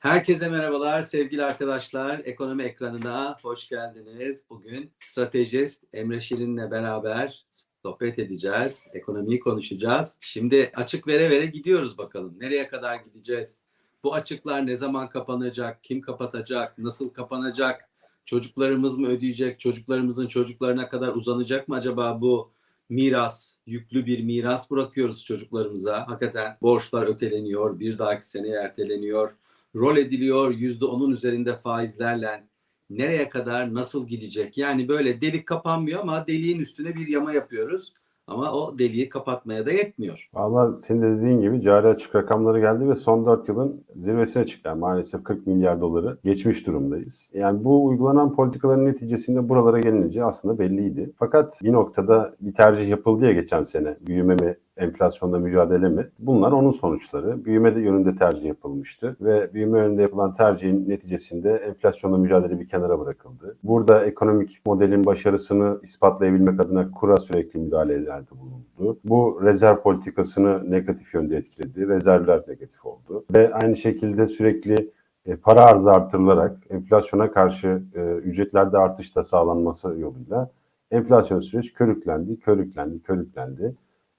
Herkese merhabalar sevgili arkadaşlar. Ekonomi ekranına hoş geldiniz. Bugün stratejist Emre Şirin'le beraber sohbet edeceğiz. Ekonomiyi konuşacağız. Şimdi açık vere vere gidiyoruz bakalım. Nereye kadar gideceğiz? Bu açıklar ne zaman kapanacak? Kim kapatacak? Nasıl kapanacak? Çocuklarımız mı ödeyecek? Çocuklarımızın çocuklarına kadar uzanacak mı acaba bu miras? Yüklü bir miras bırakıyoruz çocuklarımıza. Hakikaten borçlar öteleniyor. Bir dahaki seneye erteleniyor rol ediliyor yüzde onun üzerinde faizlerle nereye kadar nasıl gidecek? Yani böyle delik kapanmıyor ama deliğin üstüne bir yama yapıyoruz. Ama o deliği kapatmaya da yetmiyor. Valla senin de dediğin gibi cari açık rakamları geldi ve son 4 yılın zirvesine çıktı. Yani maalesef 40 milyar doları geçmiş durumdayız. Yani bu uygulanan politikaların neticesinde buralara gelince aslında belliydi. Fakat bir noktada bir tercih yapıldı ya geçen sene. Büyüme mi, enflasyonla mücadele mi? Bunlar onun sonuçları. Büyüme de yönünde tercih yapılmıştı ve büyüme yönünde yapılan tercihin neticesinde enflasyonla mücadele bir kenara bırakıldı. Burada ekonomik modelin başarısını ispatlayabilmek adına kura sürekli müdahalelerde bulundu. Bu rezerv politikasını negatif yönde etkiledi. Rezervler negatif oldu. Ve aynı şekilde sürekli e, para arzı artırılarak enflasyona karşı e, ücretlerde artış da sağlanması yoluyla enflasyon süreç körüklendi, körüklendi, körüklendi.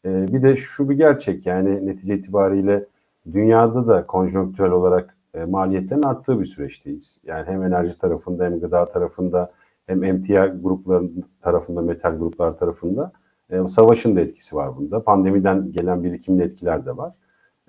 E, bir de şu bir gerçek yani netice itibariyle dünyada da konjonktürel olarak e, maliyetlerin arttığı bir süreçteyiz. Yani hem enerji tarafında hem gıda tarafında hem emtia grupların tarafında, metal gruplar tarafında e, savaşın da etkisi var bunda. Pandemiden gelen birikimli etkiler de var.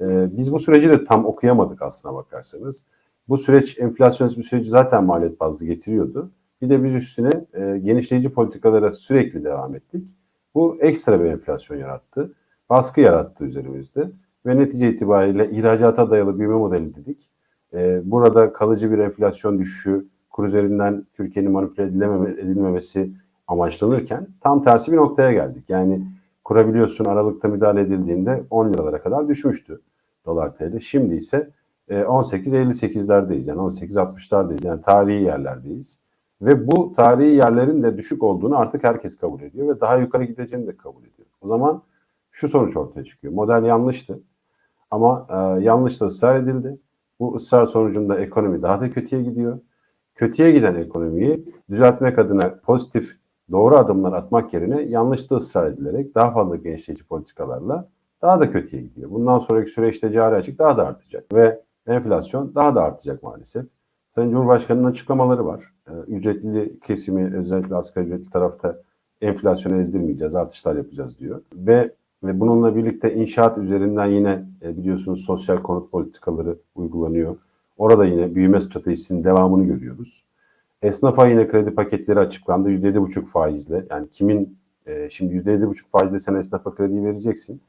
E, biz bu süreci de tam okuyamadık aslına bakarsanız. Bu süreç enflasyonist bir süreci zaten maliyet bazlı getiriyordu. Bir de biz üstüne e, genişleyici politikalara sürekli devam ettik. Bu ekstra bir enflasyon yarattı. Baskı yarattı üzerimizde. Ve netice itibariyle ihracata dayalı büyüme modeli dedik. E, burada kalıcı bir enflasyon düşüşü, kur üzerinden Türkiye'nin manipüle edilememe, edilmemesi amaçlanırken tam tersi bir noktaya geldik. Yani kurabiliyorsun Aralık'ta müdahale edildiğinde 10 liralara kadar düşmüştü dolar TL. Şimdi ise 18.58'lerdeyiz yani 18.60'lardayız yani tarihi yerlerdeyiz. Ve bu tarihi yerlerin de düşük olduğunu artık herkes kabul ediyor ve daha yukarı gideceğini de kabul ediyor. O zaman şu sonuç ortaya çıkıyor. Model yanlıştı ama e, yanlış da ısrar edildi. Bu ısrar sonucunda ekonomi daha da kötüye gidiyor. Kötüye giden ekonomiyi düzeltmek adına pozitif doğru adımlar atmak yerine yanlışta ısrar edilerek daha fazla genişleyici politikalarla daha da kötüye gidiyor. Bundan sonraki süreçte cari açık daha da artacak ve enflasyon daha da artacak maalesef. Sayın Cumhurbaşkanı'nın açıklamaları var. Ee, ücretli kesimi özellikle asgari ücretli tarafta enflasyonu ezdirmeyeceğiz, artışlar yapacağız diyor. Ve ve bununla birlikte inşaat üzerinden yine e, biliyorsunuz sosyal konut politikaları uygulanıyor. Orada yine büyüme stratejisinin devamını görüyoruz. Esnafa yine kredi paketleri açıklandı. %7,5 faizle. Yani kimin e, şimdi %7,5 faizle sen esnafa kredi vereceksin.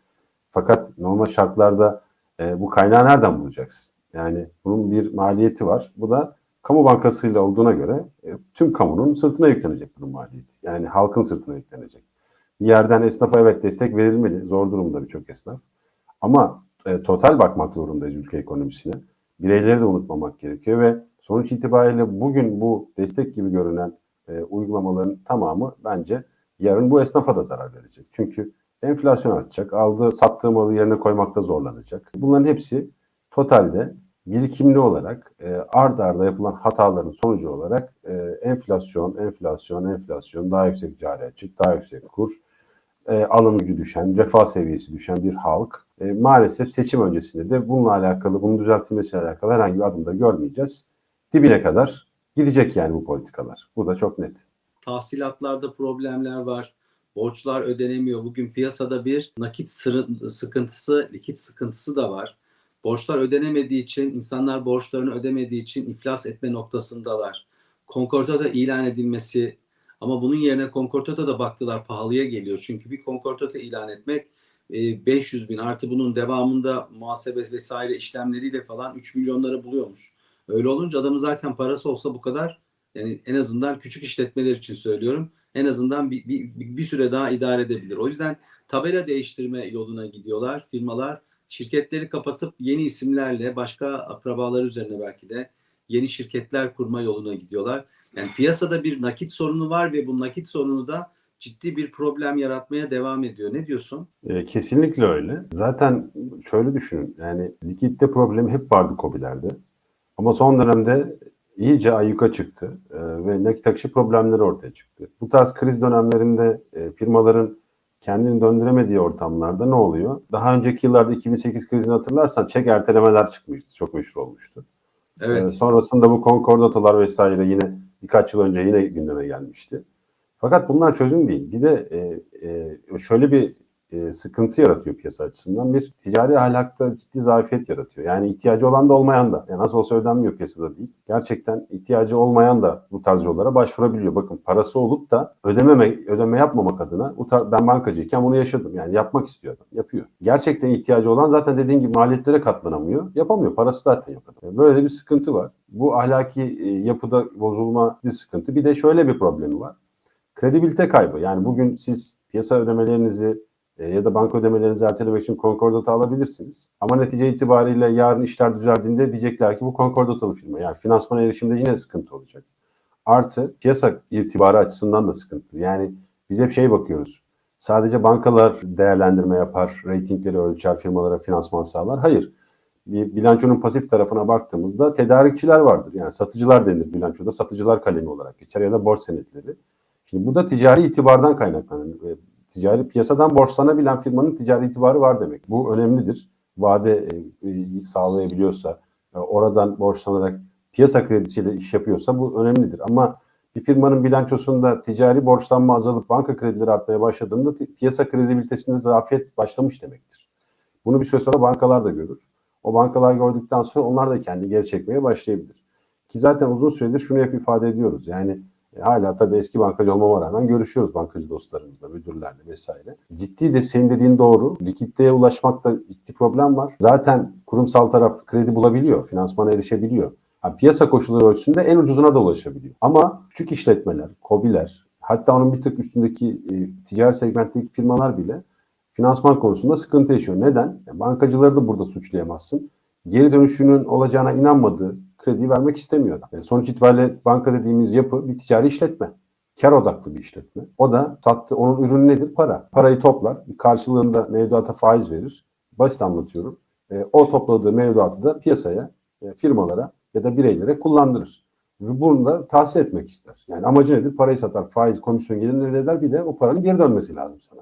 Fakat normal şartlarda e, bu kaynağı nereden bulacaksın? Yani bunun bir maliyeti var. Bu da kamu bankasıyla olduğuna göre e, tüm kamunun sırtına yüklenecek bunun maliyeti. Yani halkın sırtına yüklenecek. Bir yerden esnafa evet destek verilmeli. Zor durumda birçok esnaf. Ama e, total bakmak zorundayız ülke ekonomisine. Bireyleri de unutmamak gerekiyor ve sonuç itibariyle bugün bu destek gibi görünen e, uygulamaların tamamı bence yarın bu esnafa da zarar verecek. Çünkü enflasyon artacak, aldığı sattığı malı yerine koymakta zorlanacak. Bunların hepsi totalde birikimli olarak e, ard arda yapılan hataların sonucu olarak e, enflasyon, enflasyon, enflasyon, daha yüksek cari açık, daha yüksek kur, e, alım gücü düşen, refah seviyesi düşen bir halk. E, maalesef seçim öncesinde de bununla alakalı, bunun düzeltilmesiyle alakalı herhangi bir adım da görmeyeceğiz. Dibine kadar gidecek yani bu politikalar. Bu da çok net. Tahsilatlarda problemler var. Borçlar ödenemiyor. Bugün piyasada bir nakit sıkıntısı, likit sıkıntısı da var. Borçlar ödenemediği için, insanlar borçlarını ödemediği için iflas etme noktasındalar. Konkordato ilan edilmesi ama bunun yerine konkordato da baktılar pahalıya geliyor. Çünkü bir konkordato ilan etmek 500 bin artı bunun devamında muhasebe vesaire işlemleriyle falan 3 milyonları buluyormuş. Öyle olunca adamın zaten parası olsa bu kadar yani en azından küçük işletmeler için söylüyorum. En azından bir, bir, bir süre daha idare edebilir. O yüzden tabela değiştirme yoluna gidiyorlar firmalar şirketleri kapatıp yeni isimlerle başka akrabalar üzerine belki de yeni şirketler kurma yoluna gidiyorlar. Yani piyasada bir nakit sorunu var ve bu nakit sorunu da ciddi bir problem yaratmaya devam ediyor. Ne diyorsun? E, kesinlikle öyle. Zaten şöyle düşünün. Yani likitte problemi hep vardı COBİ'lerde. Ama son dönemde iyice ayyuka çıktı e, ve nakit akışı problemleri ortaya çıktı. Bu tarz kriz dönemlerinde e, firmaların kendini döndüremediği ortamlarda ne oluyor? Daha önceki yıllarda 2008 krizini hatırlarsan çek ertelemeler çıkmıştı. Çok meşhur olmuştu. Ee, Evet. sonrasında bu konkordatalar vesaire yine birkaç yıl önce yine gündeme gelmişti. Fakat bunlar çözüm değil. Bir de e, e, şöyle bir e, sıkıntı yaratıyor piyasa açısından. Bir ticari ahlakta ciddi zafiyet yaratıyor. Yani ihtiyacı olan da olmayan da. Yani nasıl olsa ödenmiyor piyasada değil. Gerçekten ihtiyacı olmayan da bu tarz yollara başvurabiliyor. Bakın parası olup da ödememe, ödeme yapmamak adına ben bankacıyken bunu yaşadım. Yani yapmak istiyor adam. Yapıyor. Gerçekten ihtiyacı olan zaten dediğin gibi maliyetlere katlanamıyor. Yapamıyor. Parası zaten yok. adamın. Böyle de bir sıkıntı var. Bu ahlaki e, yapıda bozulma bir sıkıntı. Bir de şöyle bir problemi var. Kredibilite kaybı. Yani bugün siz piyasa ödemelerinizi e, ya da banka ödemelerinizi ertelemek için konkordata alabilirsiniz. Ama netice itibariyle yarın işler düzeldiğinde diyecekler ki bu konkordatalı firma. Yani finansmana erişimde yine sıkıntı olacak. Artı piyasa itibarı açısından da sıkıntı. Yani biz hep şey bakıyoruz. Sadece bankalar değerlendirme yapar, reytingleri ölçer, firmalara finansman sağlar. Hayır. Bir bilançonun pasif tarafına baktığımızda tedarikçiler vardır. Yani satıcılar denir bilançoda. Satıcılar kalemi olarak geçer ya da borç senetleri. Şimdi bu da ticari itibardan kaynaklanır. Ticari piyasadan borçlanabilen firmanın ticari itibarı var demek. Bu önemlidir. Vade e, e, sağlayabiliyorsa, e, oradan borçlanarak piyasa kredisiyle iş yapıyorsa bu önemlidir. Ama bir firmanın bilançosunda ticari borçlanma azalıp banka kredileri artmaya başladığında piyasa kredibilitesinde zafiyet başlamış demektir. Bunu bir süre sonra bankalar da görür. O bankalar gördükten sonra onlar da kendi geri çekmeye başlayabilir. Ki zaten uzun süredir şunu hep ifade ediyoruz. Yani e, hala tabii eski bankacı olmama rağmen görüşüyoruz bankacı dostlarımızla, müdürlerle vesaire. Ciddi de senin dediğin doğru. Likiditeye ulaşmakta ciddi problem var. Zaten kurumsal taraf kredi bulabiliyor, finansmana erişebiliyor. Ha, piyasa koşulları ölçüsünde en ucuzuna da ulaşabiliyor. Ama küçük işletmeler, kobiler, hatta onun bir tık üstündeki e, ticari segmentteki firmalar bile finansman konusunda sıkıntı yaşıyor. Neden? Ya, bankacıları da burada suçlayamazsın. Geri dönüşünün olacağına inanmadığı krediyi vermek istemiyor adam. Yani sonuç itibariyle banka dediğimiz yapı bir ticari işletme. Kar odaklı bir işletme. O da sattı, onun ürünü nedir? Para. Parayı toplar, karşılığında mevduata faiz verir. Basit anlatıyorum. E, o topladığı mevduatı da piyasaya, e, firmalara ya da bireylere kullandırır. Ve bunu da tahsil etmek ister. Yani amacı nedir? Parayı satar, faiz, komisyon gelirini elde eder bir de o paranın geri dönmesi lazım sana.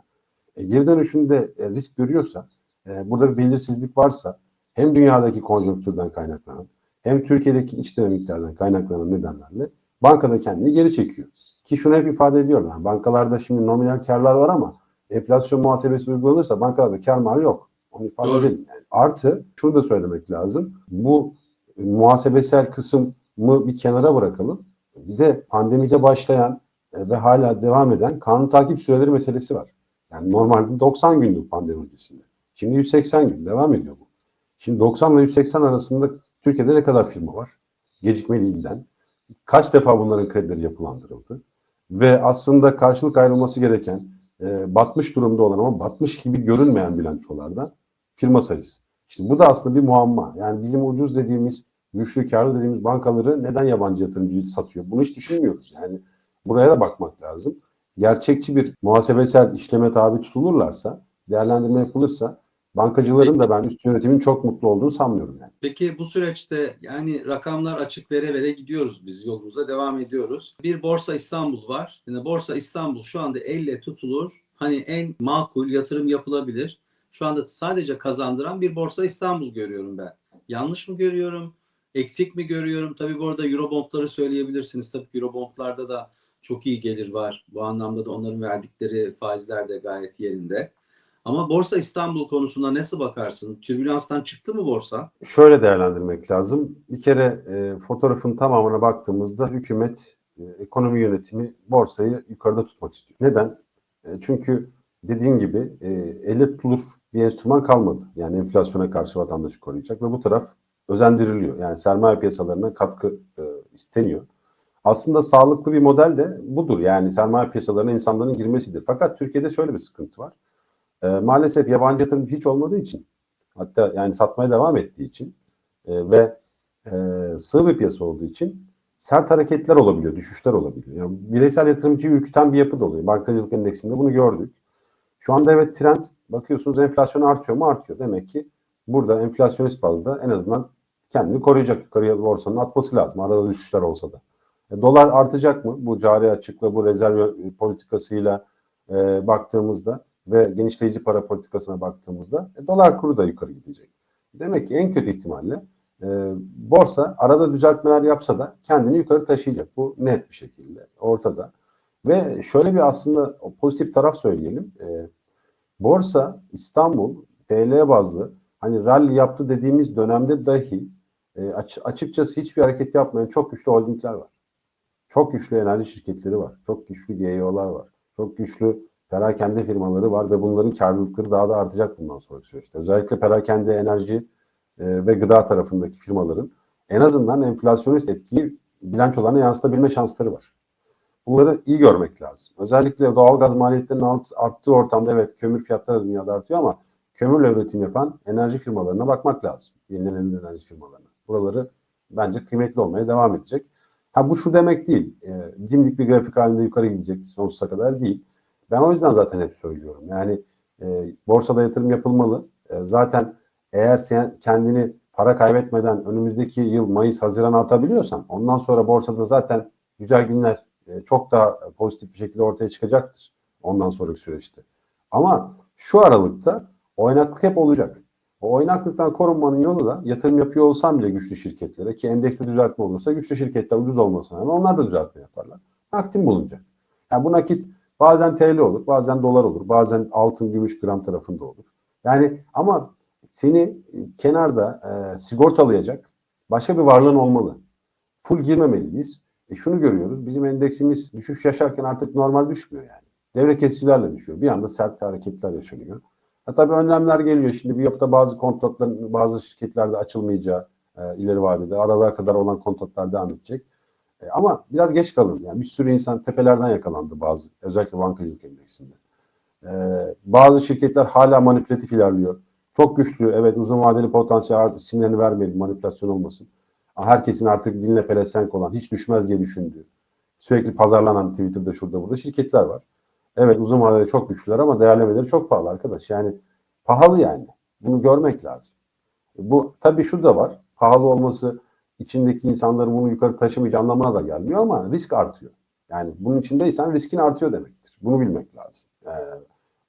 E, geri dönüşünde e, risk görüyorsa, e, burada bir belirsizlik varsa hem dünyadaki konjonktürden kaynaklanan hem Türkiye'deki iç dinamiklerden kaynaklanan nedenlerle bankada kendini geri çekiyor. Ki şunu hep ifade ediyorum. Yani bankalarda şimdi nominal karlar var ama enflasyon muhasebesi uygulanırsa bankalarda kar marı yok. Onu ifade Doğru. edelim. Yani. Artı şunu da söylemek lazım. Bu muhasebesel kısmı bir kenara bırakalım. Bir de pandemide başlayan e, ve hala devam eden kanun takip süreleri meselesi var. Yani normalde 90 gündü pandemi öncesinde. Şimdi 180 gün devam ediyor bu. Şimdi 90 ile 180 arasında Türkiye'de ne kadar firma var? Gecikmeli ilden. Kaç defa bunların kredileri yapılandırıldı? Ve aslında karşılık ayrılması gereken e, batmış durumda olan ama batmış gibi görünmeyen bilançolardan firma sayısı. İşte bu da aslında bir muamma. Yani bizim ucuz dediğimiz, güçlü karlı dediğimiz bankaları neden yabancı yatırımcı satıyor? Bunu hiç düşünmüyoruz. Yani buraya da bakmak lazım. Gerçekçi bir muhasebesel işleme tabi tutulurlarsa, değerlendirme yapılırsa bankacıların da ben üst yönetimin çok mutlu olduğunu sanmıyorum yani. Peki bu süreçte yani rakamlar açık vere vere gidiyoruz biz yolumuza devam ediyoruz. Bir Borsa İstanbul var. Yani Borsa İstanbul şu anda elle tutulur. Hani en makul yatırım yapılabilir. Şu anda sadece kazandıran bir Borsa İstanbul görüyorum ben. Yanlış mı görüyorum? Eksik mi görüyorum? Tabii bu arada Eurobondları söyleyebilirsiniz. Tabii Eurobondlarda da çok iyi gelir var. Bu anlamda da onların verdikleri faizler de gayet yerinde. Ama Borsa İstanbul konusunda nasıl bakarsın? Türbülanstan çıktı mı borsa? Şöyle değerlendirmek lazım. Bir kere e, fotoğrafın tamamına baktığımızda hükümet, e, ekonomi yönetimi borsayı yukarıda tutmak istiyor. Neden? E, çünkü dediğin gibi e, elle tutulur bir enstrüman kalmadı. Yani enflasyona karşı vatandaşı koruyacak ve bu taraf özendiriliyor. Yani sermaye piyasalarına katkı e, isteniyor. Aslında sağlıklı bir model de budur. Yani sermaye piyasalarına insanların girmesidir. Fakat Türkiye'de şöyle bir sıkıntı var. E, maalesef yabancı yatırımcı hiç olmadığı için hatta yani satmaya devam ettiği için e, ve e, sığ bir piyasa olduğu için sert hareketler olabiliyor, düşüşler olabiliyor. Yani bireysel yatırımcıyı ürküten bir yapı da oluyor. Bankacılık endeksinde bunu gördük. Şu anda evet trend bakıyorsunuz enflasyon artıyor mu? Artıyor. Demek ki burada enflasyonist bazda en azından kendini koruyacak. Yukarıya borsanın atması lazım. Arada düşüşler olsa da. E, dolar artacak mı? Bu cari açıkla, bu rezerv politikasıyla e, baktığımızda ve genişleyici para politikasına baktığımızda e, dolar kuru da yukarı gidecek. Demek ki en kötü ihtimalle e, borsa arada düzeltmeler yapsa da kendini yukarı taşıyacak. Bu net bir şekilde ortada. Ve şöyle bir aslında pozitif taraf söyleyelim. E, borsa İstanbul TL bazlı hani rally yaptı dediğimiz dönemde dahi e, aç- açıkçası hiçbir hareket yapmayan çok güçlü holdingler var. Çok güçlü enerji şirketleri var. Çok güçlü GEO'lar var. Çok güçlü perakende firmaları var ve bunların karlılıkları daha da artacak bundan sonraki süreçte. Özellikle perakende enerji e, ve gıda tarafındaki firmaların en azından enflasyonist etkiyi bilançolarına yansıtabilme şansları var. Bunları iyi görmek lazım. Özellikle doğalgaz maliyetlerinin alt- arttığı ortamda evet kömür fiyatları da dünyada artıyor ama kömürle üretim yapan enerji firmalarına bakmak lazım. Yenilenebilir enerji firmalarına. Buraları bence kıymetli olmaya devam edecek. Ha bu şu demek değil. E, dimdik bir grafik halinde yukarı gidecek sonsuza kadar değil. Ben o yüzden zaten hep söylüyorum. Yani e, borsada yatırım yapılmalı. E, zaten eğer sen kendini para kaybetmeden önümüzdeki yıl Mayıs Haziran atabiliyorsan ondan sonra borsada zaten güzel günler e, çok daha pozitif bir şekilde ortaya çıkacaktır ondan sonraki süreçte. Ama şu aralıkta oynaklık hep olacak. O oynaklıktan korunmanın yolu da yatırım yapıyor olsam bile güçlü şirketlere ki endekste düzeltme olursa güçlü şirketler ucuz olmasına rağmen onlar da düzeltme yaparlar. Nakdim bulunacak. Yani bu nakit bazen TL olur, bazen dolar olur, bazen altın, gümüş, gram tarafında olur. Yani ama seni kenarda e, sigortalayacak başka bir varlığın olmalı. Full girmemeliyiz. E şunu görüyoruz. Bizim endeksimiz düşüş yaşarken artık normal düşmüyor yani. Devre kesicilerle düşüyor. Bir anda sert hareketler yaşanıyor. Ha tabii önlemler geliyor. Şimdi bir yapıda bazı kontratların bazı şirketlerde açılmayacağı e, ileri vadede aralığa kadar olan kontratlar devam edecek. E, ama biraz geç kalın. Yani bir sürü insan tepelerden yakalandı bazı. Özellikle bankacılık endeksinde. E, bazı şirketler hala manipülatif ilerliyor. Çok güçlü. Evet uzun vadeli potansiyel artık isimlerini vermeyelim. Manipülasyon olmasın. Herkesin artık diline pelesenk olan, hiç düşmez diye düşündüğü, sürekli pazarlanan Twitter'da şurada burada şirketler var. Evet uzun vadede çok güçlüler ama değerlemeleri çok pahalı arkadaş. Yani pahalı yani. Bunu görmek lazım. Bu tabii şu da var. Pahalı olması içindeki insanların bunu yukarı taşımayacağı anlamına da gelmiyor ama risk artıyor. Yani bunun içindeysen riskin artıyor demektir. Bunu bilmek lazım. Ee,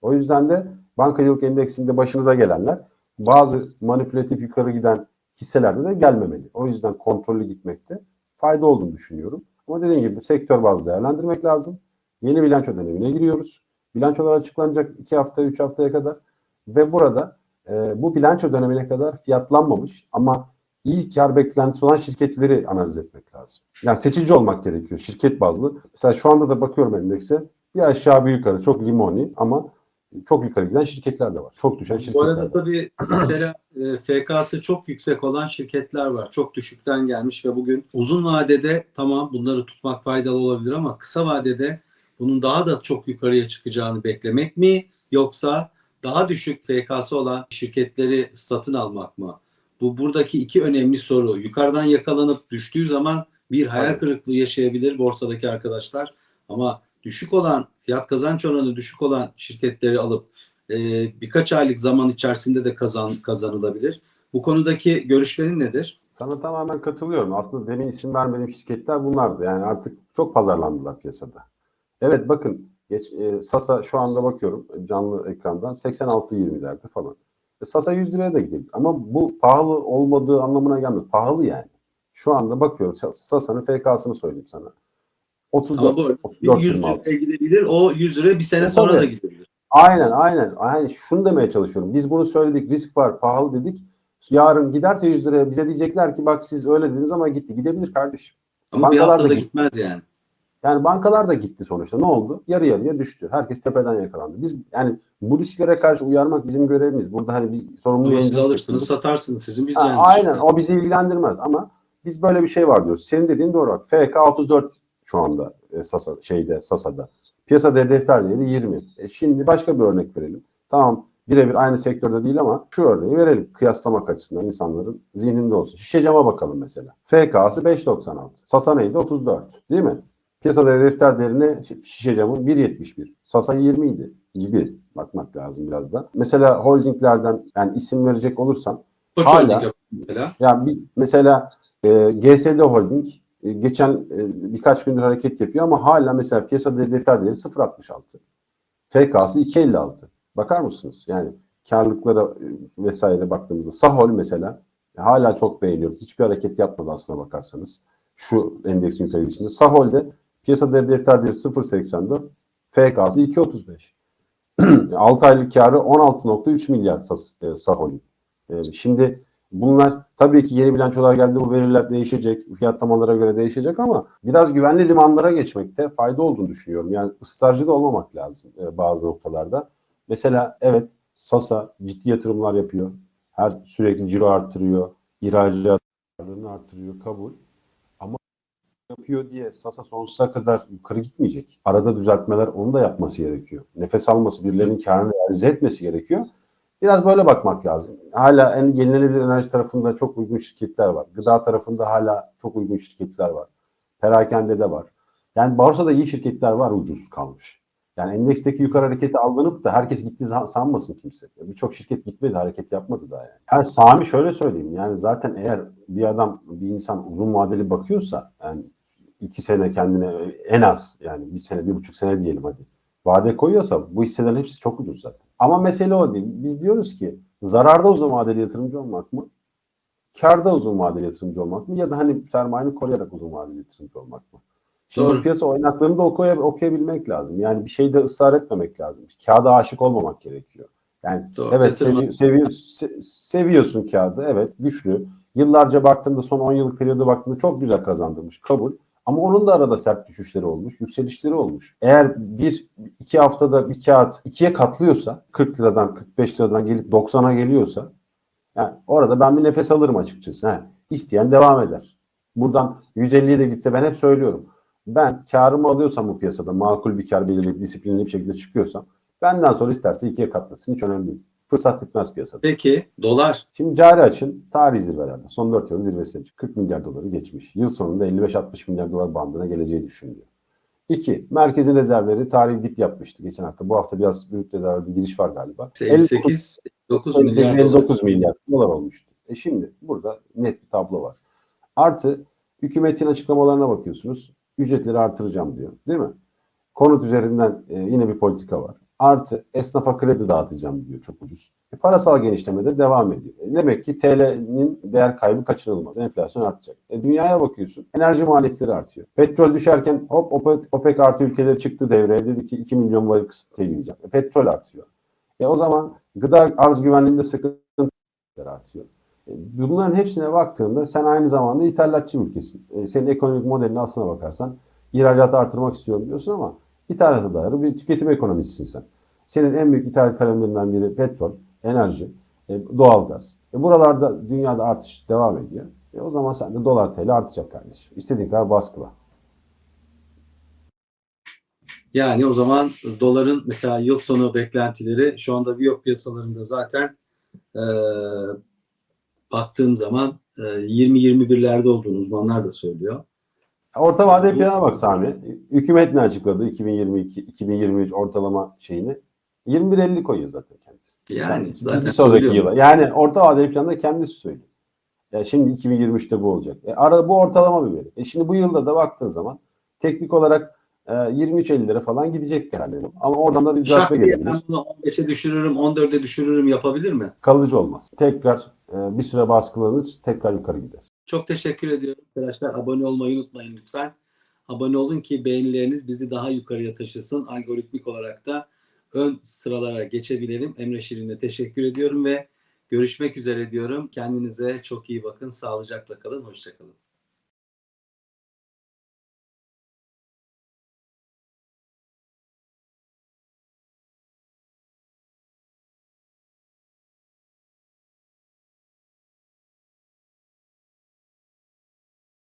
o yüzden de bankacılık endeksinde başınıza gelenler bazı manipülatif yukarı giden hisselerde de gelmemeli. O yüzden kontrollü gitmekte fayda olduğunu düşünüyorum. Ama dediğim gibi sektör bazlı değerlendirmek lazım. Yeni bilanço dönemine giriyoruz. Bilançolar açıklanacak 2 hafta 3 haftaya kadar ve burada e, bu bilanço dönemine kadar fiyatlanmamış ama iyi kar beklentisi olan şirketleri analiz etmek lazım. Yani seçici olmak gerekiyor şirket bazlı. Mesela şu anda da bakıyorum endekse bir aşağı bir yukarı çok limoni ama çok yukarı giden şirketler de var. Çok düşen Bu şirketler arada de var. tabii mesela e, FK'sı çok yüksek olan şirketler var. Çok düşükten gelmiş ve bugün uzun vadede tamam bunları tutmak faydalı olabilir ama kısa vadede bunun daha da çok yukarıya çıkacağını beklemek mi yoksa daha düşük FK'sı olan şirketleri satın almak mı? Bu buradaki iki önemli soru. Yukarıdan yakalanıp düştüğü zaman bir hayal kırıklığı yaşayabilir borsadaki arkadaşlar. Ama düşük olan fiyat kazanç oranı düşük olan şirketleri alıp e, birkaç aylık zaman içerisinde de kazan kazanılabilir. Bu konudaki görüşlerin nedir? Sana tamamen katılıyorum. Aslında demin isim vermediğim şirketler bunlardı. Yani artık çok pazarlandılar piyasada. Evet bakın geç, e, Sasa şu anda bakıyorum canlı ekrandan 86-20'lerde falan. E, Sasa 100 liraya da gidebilir. Ama bu pahalı olmadığı anlamına gelmiyor. Pahalı yani. Şu anda bakıyorum Sasa'nın FK'sını söyleyeyim sana. 34, Ama bu arada 34 100 26. liraya gidebilir. O 100 lira bir sene E, sonra tabii. da gidebilir. Aynen aynen. Aynen şunu demeye çalışıyorum. Biz bunu söyledik. Risk var, pahalı dedik. Yarın giderse 100 liraya bize diyecekler ki bak siz öyle dediniz ama gitti. Gidebilir kardeşim. Ama bir Bankalar da haftada gitti. gitmez yani. Yani bankalar da gitti sonuçta. Ne oldu? Yarı yarıya düştü. Herkes tepeden yakalandı. Biz yani bu risklere karşı uyarmak bizim görevimiz. Burada hani bir sorumlu siz alırsınız, satarsınız. Sizin Ha, bileceğiniz. aynen o bizi ilgilendirmez ama biz böyle bir şey var diyoruz. Senin dediğin doğru bak. FK 34 şu anda e, Sasa, şeyde Sasa'da. Piyasa defter değeri 20. E, şimdi başka bir örnek verelim. Tamam birebir aynı sektörde değil ama şu örneği verelim. Kıyaslamak açısından insanların zihninde olsun. Şişe cama bakalım mesela. FK'sı 5.96. Sasa neydi? 34. Değil mi? Piyasa değeri defter değerine şişe camın 1.71. Sasa 20 idi gibi bakmak lazım biraz da. Mesela holdinglerden yani isim verecek olursam Koç Hala- mesela. Ya bir, mesela e, GSD Holding e, geçen e, birkaç gündür hareket yapıyor ama hala mesela piyasada defter değeri 0.66. FK'sı 2.56. Bakar mısınız? Yani karlılıklara e, vesaire baktığımızda Sahol mesela e, hala çok beğeniyorum. Hiçbir hareket yapmadı aslına bakarsanız. Şu endeksin yukarı gidişinde. Sahol'de piyasada defter değeri 0.84. FK'sı 2.35. 6 aylık karı 16.3 milyar e, Sahol'ün. E, Şimdi bunlar tabii ki yeni bilançolar geldi bu veriler değişecek, fiyatlamalara göre değişecek ama biraz güvenli limanlara geçmekte fayda olduğunu düşünüyorum. Yani ısrarcı da olmamak lazım e, bazı noktalarda. Mesela evet Sasa ciddi yatırımlar yapıyor. Her sürekli ciro arttırıyor, ihracatlarını arttırıyor, kabul. Yapıyor diye Sasa sonsuza kadar yukarı gitmeyecek. Arada düzeltmeler onu da yapması gerekiyor. Nefes alması, birilerinin karını realize etmesi gerekiyor. Biraz böyle bakmak lazım. Hala en yenilenebilir enerji tarafında çok uygun şirketler var. Gıda tarafında hala çok uygun şirketler var. Perakende de var. Yani borsada iyi şirketler var ucuz kalmış. Yani endeksteki yukarı hareketi alınıp da herkes gitti san- sanmasın kimse. Birçok şirket gitmedi, hareket yapmadı daha yani. Yani Sami şöyle söyleyeyim. Yani zaten eğer bir adam, bir insan uzun vadeli bakıyorsa yani iki sene kendine en az yani bir sene, bir buçuk sene diyelim hadi. Vade koyuyorsa bu hisselerin hepsi çok ucuz zaten. Ama mesele o değil. Biz diyoruz ki zararda uzun vadeli yatırımcı olmak mı? Karda uzun vadeli yatırımcı olmak mı? Ya da hani sermayeni koruyarak uzun vadeli yatırımcı olmak mı? Şimdi Doğru. piyasa oynaklığını da okuya, okuyabilmek lazım. Yani bir şeyde ısrar etmemek lazım. Kağıda aşık olmamak gerekiyor. Yani Doğru. evet sevi- sevi- se- seviyorsun kağıdı. Evet güçlü. Yıllarca baktığında son 10 yıllık periyoda baktığında çok güzel kazandırmış. Kabul. Ama onun da arada sert düşüşleri olmuş, yükselişleri olmuş. Eğer bir iki haftada bir kağıt ikiye katlıyorsa 40 liradan 45 liradan gelip 90'a geliyorsa yani orada ben bir nefes alırım açıkçası. He, isteyen devam eder. Buradan 150'ye de gitse ben hep söylüyorum. Ben karımı alıyorsam bu piyasada makul bir kar belirleyip disiplinli bir şekilde çıkıyorsam benden sonra isterse ikiye katlasın hiç önemli değil. Fırsat bitmez piyasada. Peki dolar Şimdi cari açın tarihi zirvelerde. Son 4 yılın zirvesi 40 milyar doları geçmiş. Yıl sonunda 55-60 milyar dolar bandına geleceği düşünülüyor. 2. Merkezin rezervleri tarihi dip yapmıştı geçen hafta. Bu hafta biraz büyük rezervlerde giriş var galiba. 58 9 milyar dolar. 59 milyar dolar olmuştu. E şimdi burada net bir tablo var. Artı hükümetin açıklamalarına bakıyorsunuz. Ücretleri artıracağım diyor. Değil mi? Konut üzerinden e, yine bir politika var. Artı esnafa kredi dağıtacağım diyor çok ucuz. E, parasal genişleme de devam ediyor. E, demek ki TL'nin değer kaybı kaçınılmaz. Enflasyon artacak. E, dünyaya bakıyorsun. Enerji maliyetleri artıyor. Petrol düşerken hop OPEC, OPEC artı ülkeleri çıktı devreye. Dedi ki 2 milyon varil kısıtlayacağım. E, petrol artıyor. E, o zaman gıda arz güvenliğinde sıkıntı artıyor. E, Bunların hepsine baktığında sen aynı zamanda ithalatçı ülkesin. E, senin ekonomik modelini aslına bakarsan ihracatı artırmak istiyorum diyorsun ama ithalata dayalı bir tüketim ekonomisisin sen. Senin en büyük ithal kalemlerinden biri petrol, enerji, e, doğalgaz. E, buralarda dünyada artış devam ediyor. E, o zaman sen de dolar TL artacak kardeşim. İstediğin kadar baskıla. Yani o zaman doların mesela yıl sonu beklentileri şu anda Viyop piyasalarında zaten e, baktığım zaman e, 20-21'lerde olduğunu uzmanlar da söylüyor. Orta vadeli plana bak Sami. Hükümet ne açıkladı 2022-2023 ortalama şeyini? 21.50 koyuyor zaten kendisi. Yani zaten bir sonraki yıla. Yani orta vadeli planda kendisi söylüyor. Ya şimdi 2023'te bu olacak. E, arada bu ortalama bir veri. E şimdi bu yılda da baktığın zaman teknik olarak e, 23.50 lira falan gidecek herhalde. Ama oradan da bir düzeltme gelebilir. ben bunu 15'e düşürürüm, 14'e düşürürüm yapabilir mi? Kalıcı olmaz. Tekrar e, bir süre baskılanır, tekrar yukarı gider. Çok teşekkür ediyorum arkadaşlar. Abone olmayı unutmayın lütfen. Abone olun ki beğenileriniz bizi daha yukarıya taşısın. Algoritmik olarak da ön sıralara geçebilelim. Emre Şirin'e teşekkür ediyorum ve görüşmek üzere diyorum. Kendinize çok iyi bakın. Sağlıcakla kalın. Hoşçakalın.